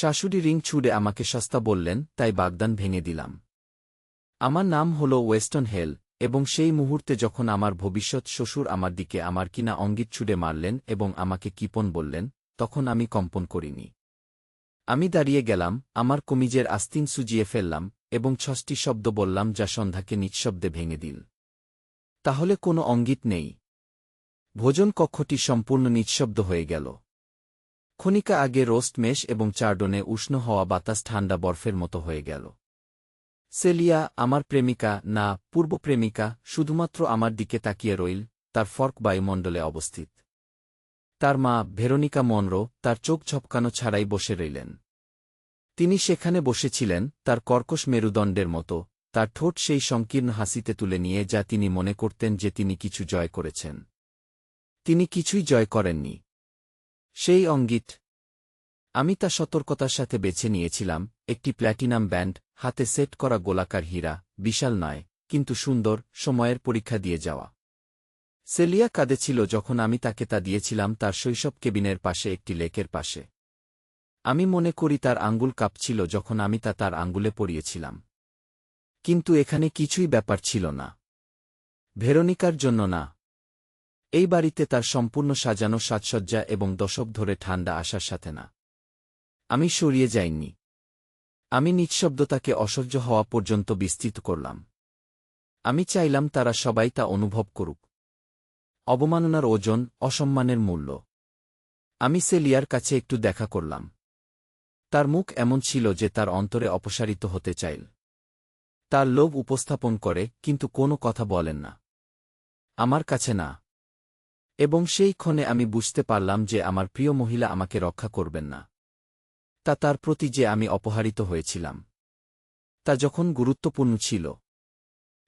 শাশুড়ি রিং ছুড়ে আমাকে সস্তা বললেন, তাই বাগদান ভেঙে দিলাম। আমার নাম হল ওয়েস্টন হেল, এবং সেই মুহূর্তে যখন আমার ভবিষ্যৎ শ্বশুর আমার দিকে আমার কিনা অঙ্গিত ছুড়ে মারলেন এবং আমাকে কিপন বললেন, তখন আমি কম্পন করিনি। আমি দাঁড়িয়ে গেলাম, আমার কমিজের আস্তিন সুজিয়ে ফেললাম, এবং ছষ্টি শব্দ বললাম যা সন্ধ্যাকে নিঃশব্দে ভেঙে দিল। তাহলে কোনো অঙ্গিত নেই। ভোজন কক্ষটি সম্পূর্ণ নিঃশব্দ হয়ে গেল। ক্ষণিকা আগে রোস্ট মেশ এবং চারডনে উষ্ণ হওয়া বাতাস ঠান্ডা বরফের মতো হয়ে গেল। সেলিয়া, আমার প্রেমিকা, না, পূর্ব প্রেমিকা, শুধুমাত্র আমার দিকে তাকিয়ে রইল, তার ফর্ক বায়ুমণ্ডলে অবস্থিত। তার মা, ভেরোনিকা মনরো, তার চোখ ঝপকানো ছাড়াই বসে রইলেন। তিনি সেখানে বসেছিলেন, তার কর্কশ মেরুদণ্ডের মতো, তার ঠোঁট সেই সংকীর্ণ হাসিতে তুলে নিয়ে যা তিনি মনে করতেন যে তিনি কিছু জয় করেছেন। তিনি কিছুই জয় করেননি। সেই অঙ্গিত আমি তা সতর্কতার সাথে বেছে নিয়েছিলাম, একটি প্ল্যাটিনাম ব্যান্ড, হাতে সেট করা গোলাকার হীরা, বিশাল নয়, কিন্তু সুন্দর, সময়ের পরীক্ষা দিয়ে যাওয়া। সেলিয়া কাঁদেছিল যখন আমি তাকে তা দিয়েছিলাম তার শৈশব কেবিনের পাশে একটি লেকের পাশে। আমি মনে করি তার আঙ্গুল কাঁপছিল যখন আমি তা তার আঙ্গুলে পরিয়েছিলাম। কিন্তু এখানে কিছুই ব্যাপার ছিল না। ভেরোনিকার জন্য না। এই বাড়িতে তার সম্পূর্ণ সাজানো সাজসজ্জা এবং দশক ধরে ঠান্ডা আসার সাথে না। আমি সরিয়ে যাইনি। আমি নিঃশব্দতাকে অসহ্য হওয়া পর্যন্ত বিস্তৃত করলাম। আমি চাইলাম তারা সবাই তা অনুভব করুক। অবমাননার ওজন, অসম্মানের মূল্য। আমি সেলিয়ার কাছে একটু দেখা করলাম। তার মুখ এমন ছিল যে তার অন্তরে অপসারিত হতে চাইল। তার লোভ উপস্থাপন করে, কিন্তু কোনো কথা বলেন না। আমার কাছে না। এবং সেই ক্ষণে আমি বুঝতে পারলাম যে আমার প্রিয় মহিলা আমাকে রক্ষা করবেন না। তা তার প্রতি যে আমি অপহারিত হয়েছিলাম। তা যখন গুরুত্বপূর্ণ ছিল।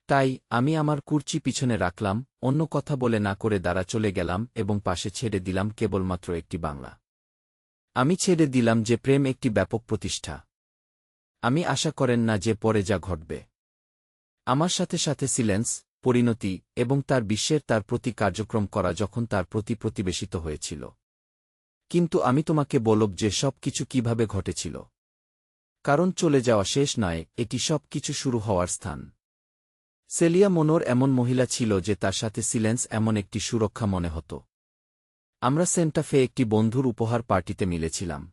তাই আমি আমার কুর্চি পিছনে রাখলাম, অন্য কথা বলে না করে দাঁড়া চলে গেলাম এবং পাশে ছেড়ে দিলাম কেবলমাত্র একটি বাংলা। আমি ছেড়ে দিলাম যে প্রেম একটি ব্যাপক প্রতিষ্ঠা। আমি আশা করেন না যে পরে যা ঘটবে। আমার সাথে সাথে সিলেন্স পরিণতি এবং তার বিশ্বের তার প্রতি কার্যক্রম করা যখন তার প্রতি প্রতিবেশিত হয়েছিল। কিন্তু আমি তোমাকে বলব যে সব কিছু কীভাবে ঘটেছিল। কারণ চলে যাওয়া শেষ নয়, এটি সব কিছু শুরু হওয়ার স্থান। সেলিয়া মনোর এমন মহিলা ছিল যে তার সাথে সিলেন্স এমন একটি সুরক্ষা মনে হতো। আমরা সেন্টাফে একটি বন্ধুর উপহার পার্টিতে মিলেছিলাম।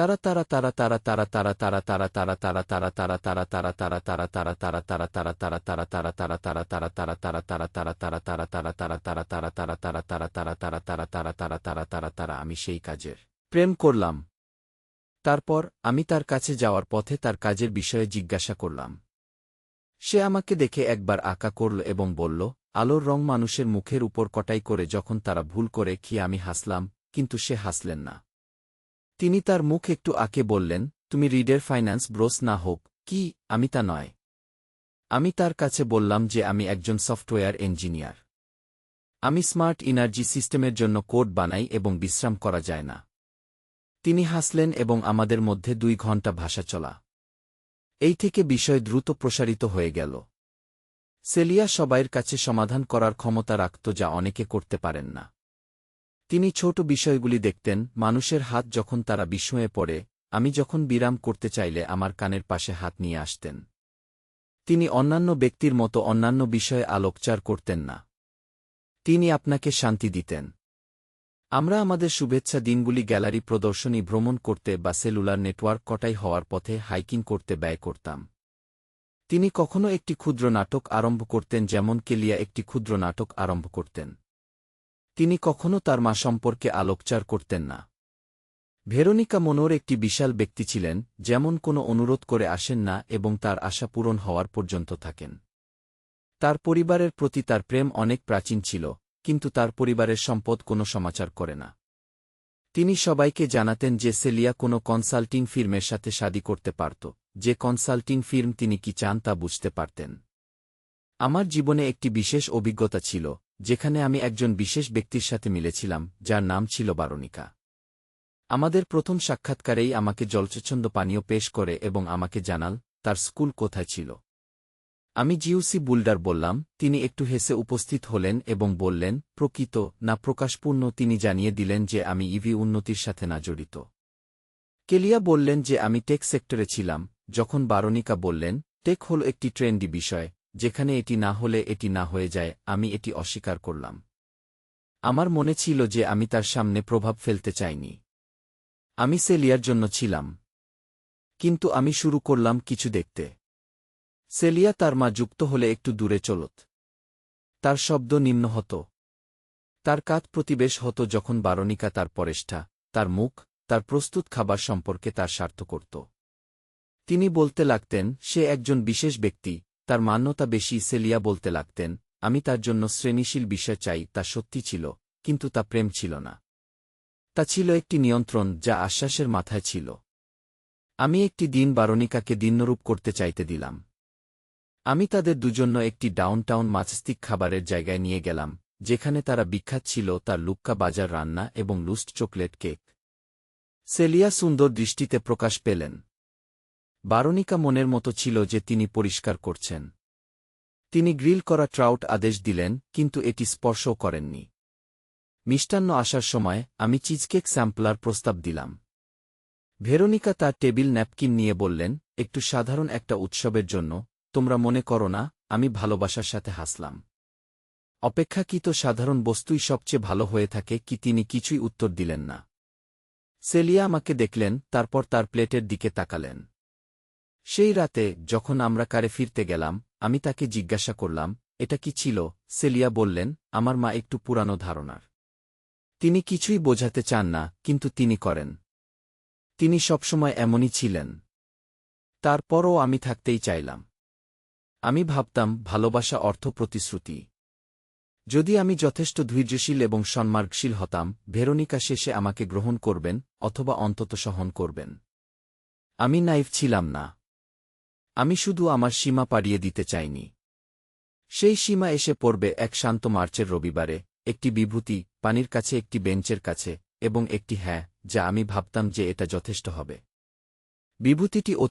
তারা তারা আমি সেই কাজের প্রেম করলাম। তারপর আমি তার কাছে যাওয়ার পথে তার কাজের বিষয়ে জিজ্ঞাসা করলাম। সে আমাকে দেখে একবার আঁকা করল এবং বলল, আলোর রং মানুষের মুখের উপর কটাই করে যখন তারা ভুল করে, কি আমি হাসলাম? কিন্তু সে হাসলেন না। তিনি তার মুখ একটু আঁকে বললেন, তুমি রিডের ফাইন্যান্স ব্রোস না হোক, কি, আমি তা নয়। আমি তার কাছে বললাম যে আমি একজন সফটওয়্যার ইঞ্জিনিয়ার। আমি স্মার্ট এনার্জি সিস্টেমের জন্য কোড বানাই এবং বিশ্রাম করা যায় না। তিনি হাসলেন এবং আমাদের মধ্যে দুই ঘণ্টা ভাষা চলা। এই থেকে বিষয় দ্রুত প্রসারিত হয়ে গেল। সেলিয়া সবাইয়ের কাছে সমাধান করার ক্ষমতা রাখত যা অনেকে করতে পারেন না। তিনি ছোট বিষয়গুলি দেখতেন, মানুষের হাত যখন তারা বিস্ময়ে পড়ে, আমি যখন বিরাম করতে চাইলে আমার কানের পাশে হাত নিয়ে আসতেন। তিনি অন্যান্য ব্যক্তির মতো অন্যান্য বিষয়ে আলোকচার করতেন না। তিনি আপনাকে শান্তি দিতেন। আমরা আমাদের শুভেচ্ছা দিনগুলি গ্যালারি প্রদর্শনী ভ্রমণ করতে বা সেলুলার নেটওয়ার্ক কটাই হওয়ার পথে হাইকিং করতে ব্যয় করতাম। তিনি কখনো একটি ক্ষুদ্র নাটক আরম্ভ করতেন যেমন কেলিয়া একটি ক্ষুদ্র নাটক আরম্ভ করতেন। তিনি কখনও তার মা সম্পর্কে আলোকচার করতেন না। ভেরোনিকা মনোর একটি বিশাল ব্যক্তি ছিলেন, যেমন কোনো অনুরোধ করে আসেন না এবং তার আশা পূরণ হওয়ার পর্যন্ত থাকেন। তার পরিবারের প্রতি তার প্রেম অনেক প্রাচীন ছিল, কিন্তু তার পরিবারের সম্পদ কোনো সমাচার করে না। তিনি সবাইকে জানাতেন যে সেলিয়া কোনো কনসাল্টিং ফির্মের সাথে শাদী করতে পারত, যে কনসাল্টিং ফির্ম তিনি কি চান তা বুঝতে পারতেন। আমার জীবনে একটি বিশেষ অভিজ্ঞতা ছিল যেখানে আমি একজন বিশেষ ব্যক্তির সাথে মিলেছিলাম, যার নাম ছিল বারণিকা আমাদের প্রথম সাক্ষাৎকারেই আমাকে জলচচ্ছন্দ পানীয় পেশ করে এবং আমাকে জানাল, তার স্কুল কোথায় ছিল। আমি জিউসি বুল্ডার বললাম, তিনি একটু হেসে উপস্থিত হলেন এবং বললেন, প্রকৃত, না প্রকাশপূর্ণ। তিনি জানিয়ে দিলেন যে আমি ইভি উন্নতির সাথে না জড়িত। কেলিয়া বললেন যে আমি টেক সেক্টরে ছিলাম, যখন বারণিকা বললেন, টেক হল একটি ট্রেন্ডি বিষয় যেখানে এটি না হলে এটি না হয়ে যায়, আমি এটি অস্বীকার করলাম। আমার মনে ছিল যে আমি তার সামনে প্রভাব ফেলতে চাইনি। আমি সেলিয়ার জন্য ছিলাম। কিন্তু আমি শুরু করলাম কিছু দেখতে। সেলিয়া তার মা যুক্ত হলে একটু দূরে চলত। তার শব্দ নিম্ন হতো। তার কাত প্রতিবেশ হতো যখন বারণিকা তার পরেষ্ঠা, তার মুখ, তার প্রস্তুত খাবার সম্পর্কে তার স্বার্থ করত। তিনি বলতে লাগতেন, সে একজন বিশেষ ব্যক্তি তার মান্যতা বেশি সেলিয়া বলতে লাগতেন, আমি তার জন্য শ্রেণীশীল বিষয় চাই, তা সত্যি ছিল, কিন্তু তা প্রেম ছিল না। তা ছিল একটি নিয়ন্ত্রণ যা আশ্বাসের মাথায় ছিল। আমি একটি দিন বারণিকাকে দিন্যরূপ করতে চাইতে দিলাম। আমি তাদের দুজন্য একটি ডাউনটাউন মাছস্তিক খাবারের জায়গায় নিয়ে গেলাম, যেখানে তারা বিখ্যাত ছিল তার লুক্কা বাজার রান্না এবং লুস্ট চকলেট কেক। সেলিয়া সুন্দর দৃষ্টিতে প্রকাশ পেলেন। বারণিকা মনের মতো ছিল যে তিনি পরিষ্কার করছেন। তিনি গ্রিল করা ট্রাউট আদেশ দিলেন, কিন্তু এটি স্পর্শও করেননি। মিষ্টান্ন আসার সময় আমি চিজকেক স্যাম্পলার প্রস্তাব দিলাম। ভেরোনিকা তার টেবিল ন্যাপকিন নিয়ে বললেন, একটু সাধারণ একটা উৎসবের জন্য, তোমরা মনে করো না, আমি ভালোবাসার সাথে হাসলাম। অপেক্ষাকৃত সাধারণ বস্তুই সবচেয়ে ভালো হয়ে থাকে কি তিনি কিছুই উত্তর দিলেন না। সেলিয়া আমাকে দেখলেন, তারপর তার প্লেটের দিকে তাকালেন। সেই রাতে যখন আমরা কারে ফিরতে গেলাম, আমি তাকে জিজ্ঞাসা করলাম, এটা কি ছিল? সেলিয়া বললেন, আমার মা একটু পুরানো ধারণার। তিনি কিছুই বোঝাতে চান না, কিন্তু তিনি করেন। তিনি সবসময় এমনই ছিলেন। তারপরও আমি থাকতেই চাইলাম। আমি ভাবতাম, ভালোবাসা অর্থ প্রতিশ্রুতি। যদি আমি যথেষ্ট ধৈর্যশীল এবং সন্মার্গশীল হতাম, ভেরোনিকা শেষে আমাকে গ্রহণ করবেন, অথবা অন্তত সহন করবেন। আমি নাইফ ছিলাম না। আমি শুধু আমার সীমা পাড়িয়ে দিতে চাইনি। সেই সীমা এসে পড়বে এক শান্ত মার্চের রবিবারে, একটি বিভূতি, পানির কাছে একটি বেঞ্চের কাছে, এবং একটি হ্যাঁ যা আমি ভাবতাম যে এটা যথেষ্ট হবে। বিভূতিটি